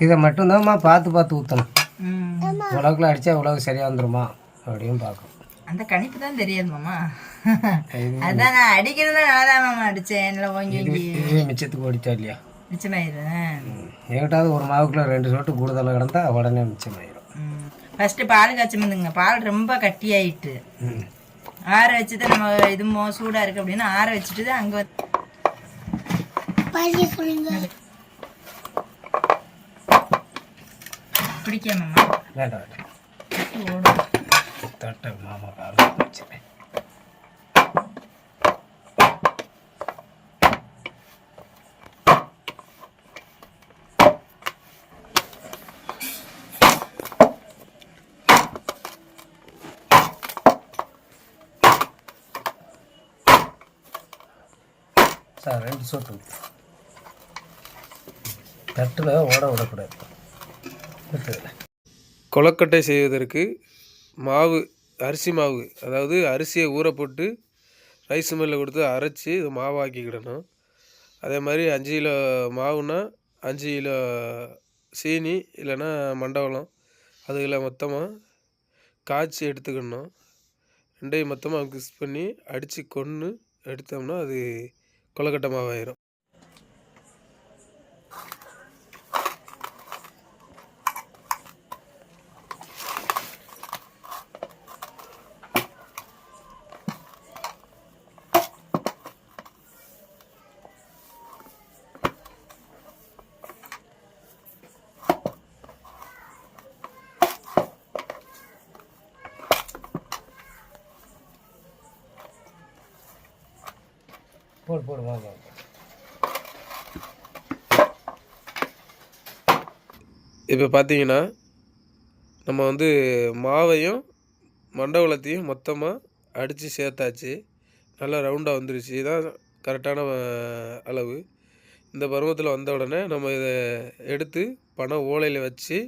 இதை மட்டும்தான்மா பார்த்து பார்த்து ஊற்றணும் ம். உலகில் அடித்தா உலகம் சரியாக வந்துருமா? அப்படின்னு பார்க்கணும். அந்த கணிப்பு தான் தெரியாது மாமா. அதான் நான் அடிக்கிறதுல நல்லா தான் மாமா அடிச்சேன். நல்லா ஓங்கி ஓங்கி மிச்சத்துக்கு ஓடிச்சா இல்லையா? மிச்சமாயிரும். எங்கிட்டாவது ஒரு மாவுக்குள்ள ரெண்டு சொட்டு கூடுதலாக கிடந்தா உடனே மிச்சமாயிரும். ஃபர்ஸ்ட் பால் காய்ச்சமுதுங்க பால் ரொம்ப கட்டியாயிட்டு. ம். ஆற வச்சுட்டு நம்ம இது மோ சூடா இருக்கு அப்படின்னா ஆற வச்சுட்டு தான் அங்க பிடிக்காமம்மா வேண்டாம் வேண்டாம். ஓடும் தட்டை மாமா காலம் வச்சுருவேன் சார் ரெண்டு சொட்டு தட்டில் ஓட விடக்கூடாது. கொலக்கட்டை செய்வதற்கு மாவு அரிசி மாவு அதாவது அரிசியை ஊற போட்டு ரைஸ் மில்லில் கொடுத்து அரைச்சி மாவாக்கிக்கிடணும். அதே மாதிரி அஞ்சு கிலோ மாவுனா அஞ்சு கிலோ சீனி இல்லைன்னா மண்டவளம் அதுகளை மொத்தமாக காய்ச்சி எடுத்துக்கணும். ரெண்டையும் மொத்தமாக மிக்ஸ் பண்ணி அடித்து கொன்று எடுத்தோம்னா அது கொலக்கட்டை மாவாயிரும். போடு போடு மாமா இப்போ பார்த்தீங்கன்னா நம்ம வந்து மாவையும் மண்டவளத்தையும் மொத்தமாக அடித்து சேர்த்தாச்சு. நல்லா ரவுண்டாக வந்துருச்சு. இதுதான் கரெக்டான அளவு. இந்த பருவத்தில் வந்த உடனே நம்ம இதை எடுத்து பனை ஓலையில் வச்சு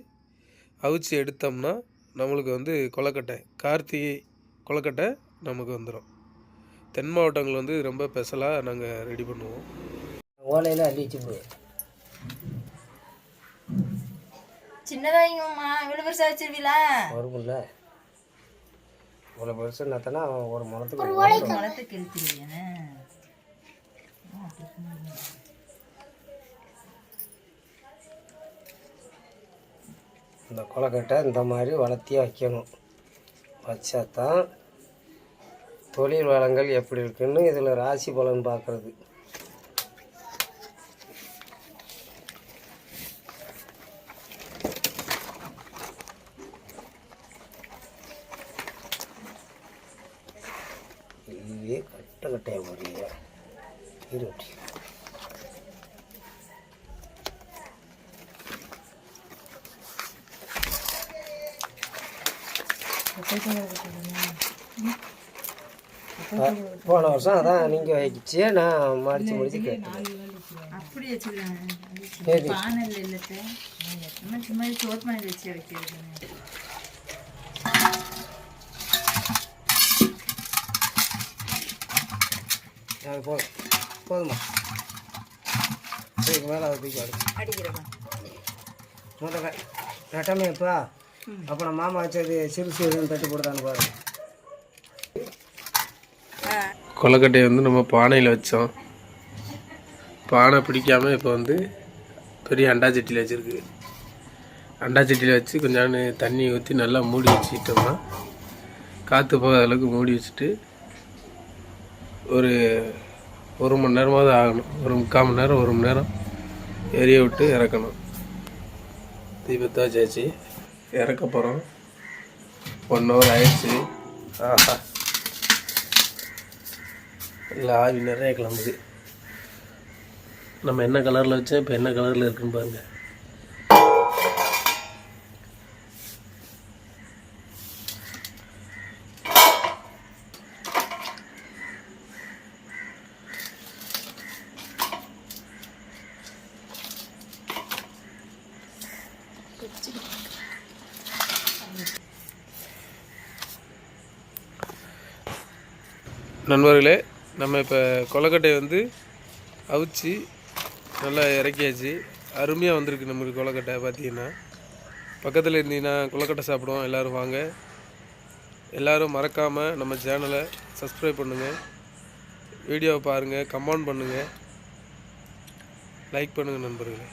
அவிச்சு எடுத்தோம்னா நம்மளுக்கு வந்து கொலக்கட்டை கார்த்திகை கொலக்கட்டை நமக்கு வந்துடும் தென் மாவட்டங்கள் வந்து ரொம்ப ஸ்பெஷலாக நாங்கள் ரெடி பண்ணுவோம். ஓலையில் அள்ளி வச்சு சின்னதாங்கம்மா இவ்வளவு பெருசா வச்சிருவீங்களா வரும்ல. இவ்வளோ பெருசு நத்தனா ஒரு முளத்துக்கு மலத்தை கிழிச்சிருவீங்க இந்த கொலக்கட்டை இந்த மாதிரி வளர்த்தியாக வைக்கணும். வச்சா தான் தொழில் வளங்கள் எப்படி இருக்குன்னு இதில் ராசி பலன் பார்க்குறது இதுவே கட்ட கட்டையாக போடுறீங்க இருபத்தி போன வருஷம் அதான் நீங்கள் வச்சு நான் மடித்து முடிச்சு கேட்டேன். அப்படி வச்சுக்கிறேன். சரி. பானல் இல்லத்த சும்மா சும்மா சோத் பானையில் வச்சு வைக்கிறது. அது போதும். போதுமா? இதுக்கு மேலே அதை தூக்கி அடு அடிக்கிறவன் முதல்ல நட்டமே இப்போ அப்புறம் மாமா வச்சது சிறுசு எதுவும் தட்டு போடுதான்னு பாரு. கொலக்கட்டையை வந்து நம்ம பானையில் வச்சோம். பானை பிடிக்காமல் இப்போ வந்து பெரிய அண்டா சட்டியில் வச்சுருக்கு. அண்டா சட்டியில் வச்சு கொஞ்சம் தண்ணி ஊற்றி நல்லா மூடி வச்சுக்கிட்டோம்னா காற்று போகாத அளவுக்கு மூடி வச்சுட்டு ஒரு ஒரு மணி நேரமாவது ஆகணும். ஒரு முக்கால் மணி நேரம் ஒரு மணி நேரம் எரிய விட்டு இறக்கணும். தீபத்தை வச்சாச்சு. இறக்க போகிறோம் ஒன் ஹவர் ஆயிடுச்சு. ஆஹா. இல்லை ஆவி நிறைய கிளம்புது. நம்ம என்ன கலரில் வச்சா இப்போ என்ன கலரில் இருக்குன்னு பாருங்க. நண்பர்களே நம்ம இப்போ கொலக்கட்டையை வந்து அவிச்சு நல்லா இறக்கியாச்சு. அருமையாக வந்திருக்கு நம்மளுக்கு கொலக்கட்டை பார்த்தீங்கன்னா பக்கத்தில் இருந்தீங்கன்னா கொலக்கட்டை சாப்பிடுவோம். எல்லோரும் வாங்க. எல்லோரும் மறக்காமல் நம்ம சேனலை சப்ஸ்கிரைப் பண்ணுங்கள் வீடியோவை பாருங்கள் கமெண்ட் பண்ணுங்கள் லைக் பண்ணுங்கள் நண்பர்களே.